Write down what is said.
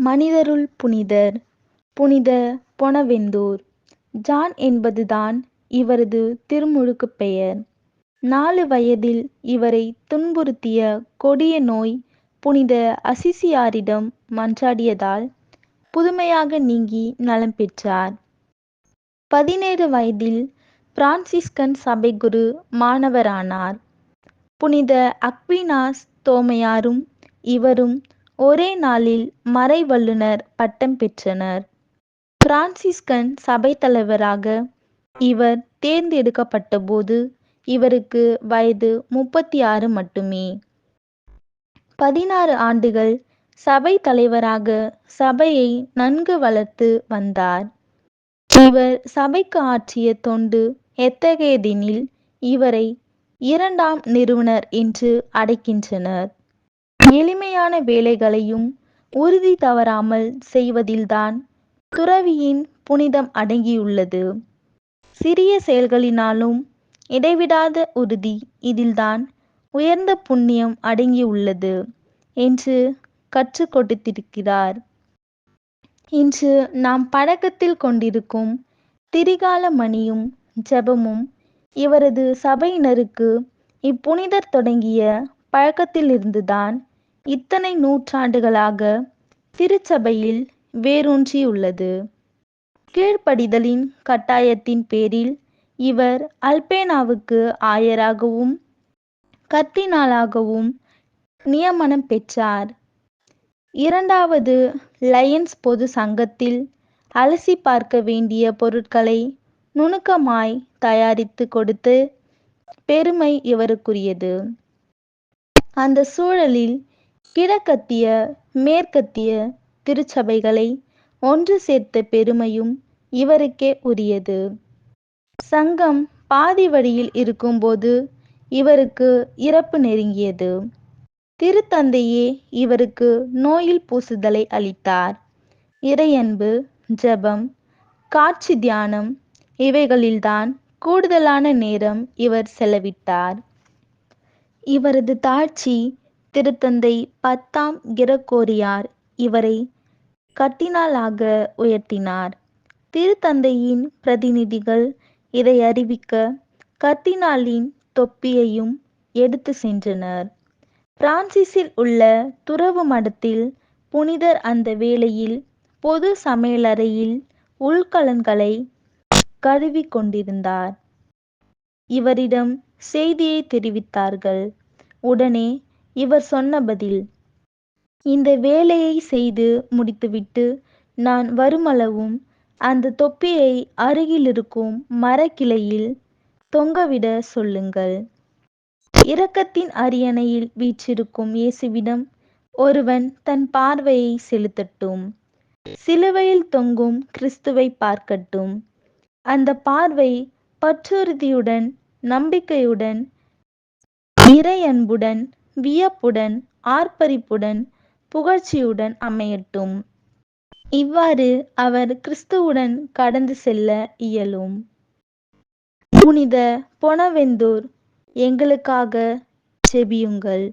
மனிதருள் புனிதர். புனித பொனவெந்தூர். ஜான் என்பதுதான் இவரது திருமுழுக்குப் பெயர். நாலு வயதில் இவரை துன்புறுத்திய கொடிய நோய் புனித அசிசியாரிடம் மன்றாடியதால் புதுமையாக நீங்கி நலம் பெற்றார். பதினேழு வயதில் பிரான்சிஸ்கன் சபைகுரு மாணவரானார். புனித அக்வினாஸ் தோமையாரும் இவரும் ஒரே நாளில் மறைவல்லுனர் பட்டம் பெற்றனர். பிரான்சிஸ்கன் சபை தலைவராக இவர் தேர்ந்தெடுக்கப்பட்டபோது இவருக்கு வயது முப்பத்தி ஆறு மட்டுமே. பதினாறு ஆண்டுகள் சபை தலைவராக சபையை நன்கு வளர்த்து வந்தார். இவர் சபைக்கு ஆற்றிய தொண்டு எத்தகையதெனில் இவரை இரண்டாம் நிறுவனர் என்று அடைக்கின்றனர். எளிமையான வேலைகளையும் உறுதி தவறாமல் செய்வதில்தான் துறவியின் புனிதம் அடங்கியுள்ளது. சிறிய செயல்களினாலும் இடைவிடாத உறுதி இதில்தான் உயர்ந்த புண்ணியம் அடங்கியுள்ளது என்று கற்றுக் கொடுத்திருக்கிறார். இன்று நாம் பழக்கத்தில் கொண்டிருக்கும் திரிகால மணியும் ஜெபமும் இவரது சபையினருக்கு இப்புனிதர் தொடங்கிய பழக்கத்திலிருந்துதான் இத்தனை நூற்றாண்டுகளாக திருச்சபையில் வேரூன்றியுள்ளது. கீழ்ப்படிதலின் கட்டாயத்தின் பேரில் இவர் அல்பேனாவுக்கு ஆயராகவும் கத்தினாளாகவும் நியமனம் பெற்றார். இரண்டாவது லயன்ஸ் பொது சங்கத்தில் அலசி பார்க்க வேண்டிய பொருட்களை நுணுக்கமாய் தயாரித்து கொடுத்து பெருமை இவருக்குரியது. அந்த சூழலில் கிழக்கத்திய மேற்கத்திய திருச்சபைகளை ஒன்று சேர்த்த பெருமையும் இவருக்கே உரியது. சங்கம் பாதி வழியில் இருக்கும்போது இவருக்கு இறப்பு நெருங்கியது. திருத்தந்தையே இவருக்கு நோயில் பூசுதலை அளித்தார். இறையன்பு ஜெபம் காட்சி தியானம் இவைகளில்தான் கூடுதலான நேரம் இவர் செலவிட்டார். இவரது தாட்சி திருத்தந்தை பத்தாம் கிரகோரியார் இவரை கட்டினாலாக உயர்த்தினார். திருத்தந்தையின் பிரதிநிதிகள் இதை அறிவிக்க கர்த்தினாலின் தொப்பியையும் எடுத்து சென்றனர். பிரான்சிஸில் உள்ள துறவு மடத்தில் புனிதர் அந்த வேளையில் பொது சமையலறையில் உள்கலன்களை கழுவி கொண்டிருந்தார். இவரிடம் செய்தியை தெரிவித்தார்கள். உடனே இவர் சொன்ன பதில் இந்த வேலையை செய்து முடித்துவிட்டு நான் வருமளவும் அந்த தொப்பியை அருகிலிருக்கும் மரக்கிளையில் தொங்கவிட சொல்லுங்கள். இரக்கத்தின் அரியணையில் வீற்றிருக்கும் இயேசுவிடம் ஒருவன் தன் பார்வையை செலுத்தட்டும். சிலுவையில் தொங்கும் கிறிஸ்துவை பார்க்கட்டும். அந்த பார்வை பற்றுறுதியுடன் நம்பிக்கையுடன் இறையன்புடன் வியப்புடன் ஆர்ப்பரிப்புடன் புகழ்ச்சியுடன் அமையட்டும். இவ்வாறு அவர் கிறிஸ்துவுடன் கடந்து செல்ல இயலும். புனித பொனவெந்தூர் எங்களுக்காக செபியுங்கள்.